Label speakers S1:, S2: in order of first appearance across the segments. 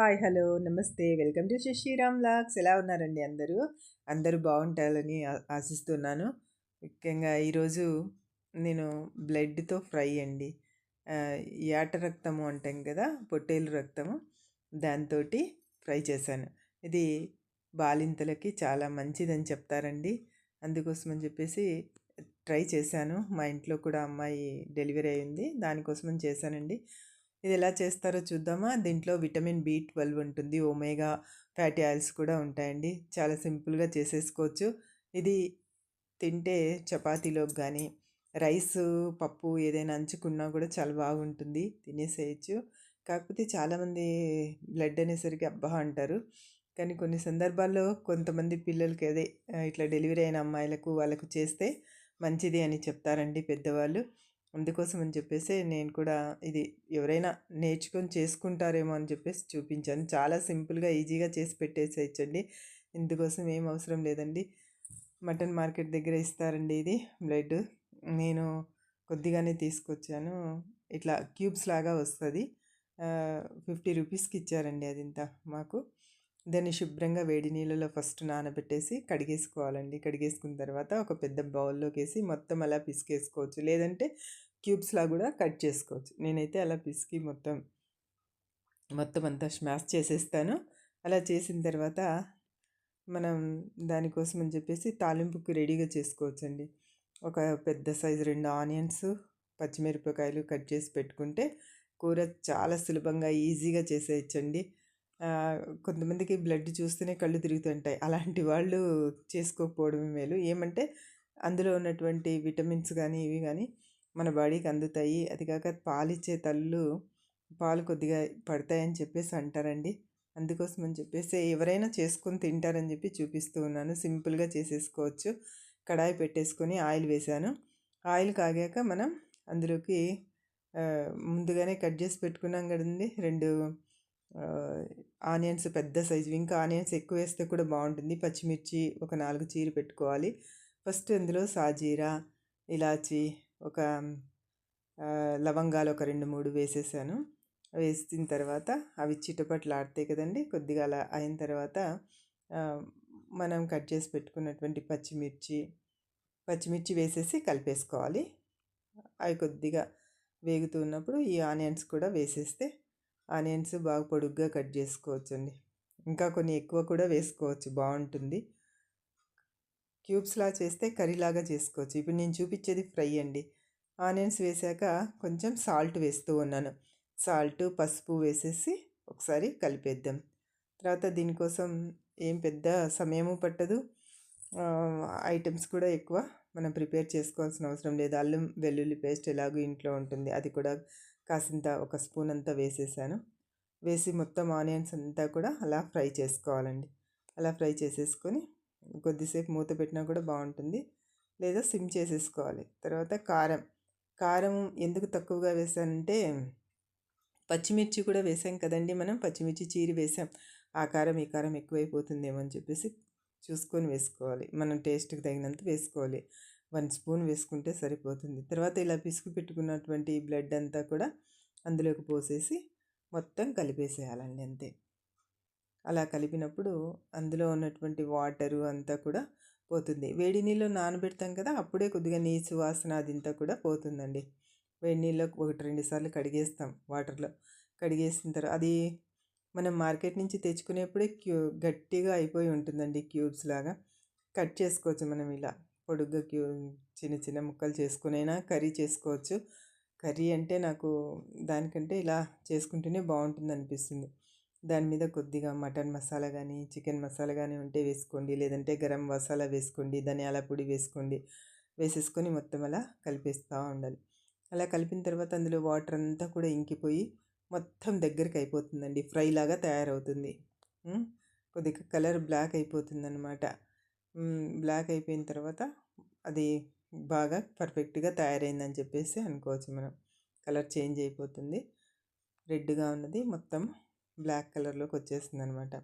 S1: Hi hello నమస్తే. Welcome to Shashiram లాక్స్ ఎలా ఉన్నారండి అందరూ? అందరూ బాగుంటారని ఆశిస్తున్నాను. ముఖ్యంగా ఈరోజు నేను బ్లడ్తో ఫ్రై అండి. యాట రక్తము అంటాం కదా పొట్టేలు రక్తము. దాంతో ఫ్రై చేశాను. ఇది బాలింతలకి చాలా మంచిదని చెప్తారండి. అందుకోసం అని చెప్పేసి ట్రై చేశాను. మా ఇంట్లో కూడా అమ్మాయి డెలివరీ అయింది దానికోసమని చేశానండి. ఇది ఎలా చేస్తారో చూద్దామా? దీంట్లో విటమిన్ బి ట్వెల్వ్ ఉంటుంది. ఒమేగా ఫ్యాటీ ఆయిల్స్ కూడా ఉంటాయండి. చాలా సింపుల్గా చేసేసుకోవచ్చు. ఇది తింటే చపాతీలోకి కానీ రైస్ పప్పు ఏదైనా అంచుకున్నా కూడా చాలా బాగుంటుంది. తినేసేయచ్చు. కాకపోతే చాలామంది బ్లడ్ అనేసరికి అబ్బా అంటారు. కానీ కొన్ని సందర్భాల్లో కొంతమంది పిల్లలకి అదే ఇట్లా డెలివరీ అయిన అమ్మాయిలకు వాళ్ళకు చేస్తే మంచిది అని చెప్తారండి పెద్దవాళ్ళు. అందుకోసం అని చెప్పేసి నేను కూడా ఇది ఎవరైనా నేర్చుకొని చేసుకుంటారేమో అని చెప్పేసి చూపించాను. చాలా సింపుల్గా ఈజీగా చేసి పెట్టేసేయచ్చండి. ఇందుకోసం ఏం అవసరం లేదండి. మటన్ మార్కెట్ దగ్గర ఇస్తారండి ఇది బ్లడ్ నేను కొద్దిగానే తీసుకొచ్చాను. ఇట్లా క్యూబ్స్ లాగా వస్తుంది. ఫిఫ్టీ రూపీస్కి ఇచ్చారండి అది ఇంత మాకు. దాన్ని శుభ్రంగా వేడి నీళ్ళలో ఫస్ట్ నానబెట్టేసి కడిగేసుకోవాలండి. కడిగేసుకున్న తర్వాత ఒక పెద్ద బౌల్లోకి వేసి మొత్తం అలా పిసికేసుకోవచ్చు. లేదంటే క్యూబ్స్లా కూడా కట్ చేసుకోవచ్చు. నేనైతే అలా పిసికి మొత్తం మొత్తం అంతా స్మాష్ చేసేస్తాను. అలా చేసిన తర్వాత మనం దానికోసం అని చెప్పేసి తాలింపుకి రెడీగా చేసుకోవచ్చండి. ఒక పెద్ద సైజు రెండు ఆనియన్స్ పచ్చిమిరపకాయలు కట్ చేసి పెట్టుకుంటే కూర చాలా సులభంగా ఈజీగా చేసేయచ్చండి. కొంతమందికి బ్లడ్ చూస్తేనే కళ్ళు తిరుగుతుంటాయి. అలాంటి వాళ్ళు చేసుకోకపోవడమే మేలు. ఏమంటే అందులో ఉన్నటువంటి విటమిన్స్ కానీ ఇవి కానీ మన బాడీకి అందుతాయి. అది కాక పాలిచ్చే తల్లు పాలు కొద్దిగా పడతాయని చెప్పేసి అంటారండి. అందుకోసం అని చెప్పేసి ఎవరైనా చేసుకొని తింటారని చెప్పి చూపిస్తూ ఉన్నాను. సింపుల్గా చేసేసుకోవచ్చు. కడాయి పెట్టేసుకొని ఆయిల్ వేసాను ఆయిల్ కాగాక మనం అందులోకి ముందుగానే కట్ చేసి పెట్టుకున్నాం కదండి రెండు ఆనియన్స్ పెద్ద సైజు ఇంకా ఆనియన్స్ ఎక్కువ వేస్తే కూడా బాగుంటుంది. పచ్చిమిర్చి ఒక నాలుగు చీర పెట్టుకోవాలి. ఫస్ట్ ఇందులో సాజీరా ఇలాచి ఒక లవంగాలు ఒక రెండు మూడు వేసేసాను. వేసిన తర్వాత అవి చిటపట్లాడితే కదండి. కొద్దిగా అలా అయిన తర్వాత మనం కట్ చేసి పెట్టుకున్నటువంటి పచ్చిమిర్చి పచ్చిమిర్చి వేసేసి కలిపేసుకోవాలి. అవి కొద్దిగా వేగుతూ ఉన్నప్పుడు ఈ ఆనియన్స్ కూడా వేసేస్తే ఆనియన్స్ బాగా పొడుగ్గా కట్ చేసుకోవచ్చండి. ఇంకా కొన్ని ఎక్కువ కూడా వేసుకోవచ్చు. బాగుంటుంది. క్యూబ్స్లా చేస్తే కర్రీలాగా చేసుకోవచ్చు. ఇప్పుడు నేను చూపించేది ఫ్రై అండి. ఆనియన్స్ వేసాక కొంచెం సాల్ట్ వేస్తూ ఉన్నాను. సాల్ట్ పసుపు వేసేసి ఒకసారి కలిపేద్దాం. తర్వాత దీనికోసం ఏం పెద్ద సమయము పట్టదు. ఐటమ్స్ కూడా ఎక్కువ మనం ప్రిపేర్ చేసుకోవాల్సిన అవసరం లేదు. అల్లం వెల్లుల్లి పేస్ట్ ఎలాగో ఇంట్లో ఉంటుంది. అది కూడా కాసింత ఒక స్పూన్ అంతా వేసేసాను. వేసి మొత్తం ఆనియన్స్ అంతా కూడా అలా ఫ్రై చేసుకోవాలండి. అలా ఫ్రై చేసేసుకొని కొద్దిసేపు మూత పెట్టినా కూడా బాగుంటుంది. లేదా సిమ్ చేసేసుకోవాలి. తర్వాత కారం. కారం ఎందుకు తక్కువగా వేసానంటే పచ్చిమిర్చి కూడా వేసాం కదండి మనం. పచ్చిమిర్చి చీరి వేసాం. ఆ కారం ఈ కారం ఎక్కువైపోతుందేమో అని చెప్పేసి చూసుకొని వేసుకోవాలి. మనం టేస్ట్కి తగినంత వేసుకోవాలి. వన్ స్పూన్ వేసుకుంటే సరిపోతుంది. తర్వాత ఇలా పిసుకు పెట్టుకున్నటువంటి బ్లడ్ అంతా కూడా అందులోకి పోసేసి మొత్తం కలిపేసేయాలండి అంతే. అలా కలిపినప్పుడు అందులో ఉన్నటువంటి వాటరు అంతా కూడా పోతుంది. వేడి నీళ్ళు నానబెడతాం కదా అప్పుడే కొద్దిగా నీచు వాసన అదింతా కూడా పోతుందండి. వేడి నీళ్ళు ఒకటి రెండు సార్లు కడిగేస్తాం వాటర్లో. కడిగేసిన తర్వాత అది మనం మార్కెట్ నుంచి తెచ్చుకునేప్పుడే క్యూ గట్టిగా అయిపోయి ఉంటుందండి క్యూబ్స్ లాగా. కట్ చేసుకోవచ్చు మనం ఇలా. పొడుగ్గా క్యూ చిన్న చిన్న ముక్కలు చేసుకునైనా కర్రీ చేసుకోవచ్చు. కర్రీ అంటే నాకు దానికంటే ఇలా చేసుకుంటేనే బాగుంటుంది అనిపిస్తుంది. దాని మీద కొద్దిగా మటన్ మసాలా కానీ చికెన్ మసాలా కానీ ఉంటే వేసుకోండి. లేదంటే గరం మసాలా వేసుకోండి ధనియాల పొడి వేసుకోండి. వేసేసుకొని మొత్తం అలా కలిపేస్తూ ఉండాలి. అలా కలిపిన తర్వాత అందులో వాటర్ అంతా కూడా ఇంకిపోయి మొత్తం దగ్గరికి అయిపోతుందండి. ఫ్రై లాగా తయారవుతుంది. కొద్దిగా కలర్ బ్లాక్ అయిపోతుందన్నమాట. బ్లాక్ అయిపోయిన తర్వాత అది బాగా పర్ఫెక్ట్గా తయారైందని చెప్పేసి అనుకోవచ్చు మనం. కలర్ చేంజ్ అయిపోతుంది. రెడ్గా ఉన్నది మొత్తం బ్లాక్ కలర్లోకి వచ్చేసింది అనమాట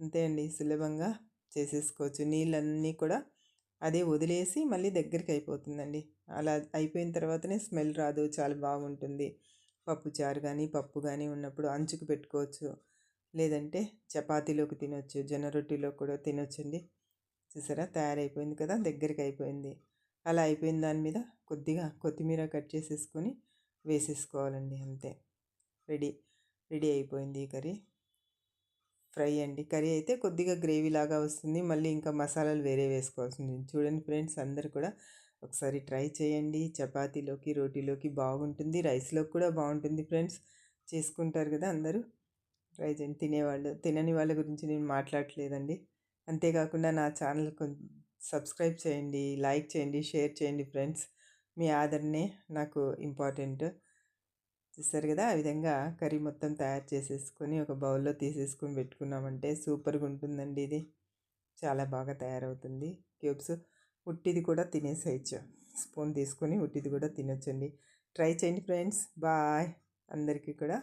S1: అంతే అండి సులభంగా చేసేసుకోవచ్చు. నీళ్ళన్నీ కూడా అదే వదిలేసి మళ్ళీ దగ్గరికి అయిపోతుందండి. అలా అయిపోయిన తర్వాతనే స్మెల్ రాదు చాలా బాగుంటుంది. పప్పు చారు కానీ పప్పు కానీ ఉన్నప్పుడు అంచుకు పెట్టుకోవచ్చు. లేదంటే చపాతీలోకి తినొచ్చు జొన్న రొట్టెలో కూడా తినొచ్చండి. చూసారా? తయారైపోయింది కదా దగ్గరికి అయిపోయింది. అలా అయిపోయిన దాని మీద కొద్దిగా కొత్తిమీర కట్ చేసేసుకొని వేసేసుకోవాలండి అంతే. రెడీ. రెడీ అయిపోయింది ఈ కర్రీ. ఫ్రై అండి. కర్రీ అయితే కొద్దిగా గ్రేవీ లాగా వస్తుంది. మళ్ళీ ఇంకా మసాలాలు వేరే వేసుకోవాల్సింది. చూడండి ఫ్రెండ్స్ అందరు కూడా ఒకసారి ట్రై చేయండి. చపాతీలోకి రోటీలోకి బాగుంటుంది. రైస్లోకి కూడా బాగుంటుంది ఫ్రెండ్స్. చేసుకుంటారు కదా అందరూ. ట్రై చేయండి. తినేవాళ్ళు తినని వాళ్ళ గురించి నేను మాట్లాడట్లేదండి. అంతేకాకుండా నా ఛానల్ సబ్స్క్రైబ్ చేయండి లైక్ చేయండి షేర్ చేయండి ఫ్రెండ్స్. మీ ఆదరణే నాకు ఇంపార్టెంట్. చూస్తారు కదా! ఆ విధంగా కర్రీ మొత్తం తయారు చేసేసుకొని ఒక బౌల్లో తీసేసుకొని పెట్టుకున్నామంటే సూపర్గా ఉంటుందండి ఇది. చాలా బాగా తయారవుతుంది. క్యూబ్స్ ఉట్టిది కూడా తినేసేయచ్చు. స్పూన్ తీసుకొని ఉట్టిది కూడా తినొచ్చండి. ట్రై చేయండి ఫ్రెండ్స్. బాయ్. అందరికీ కూడా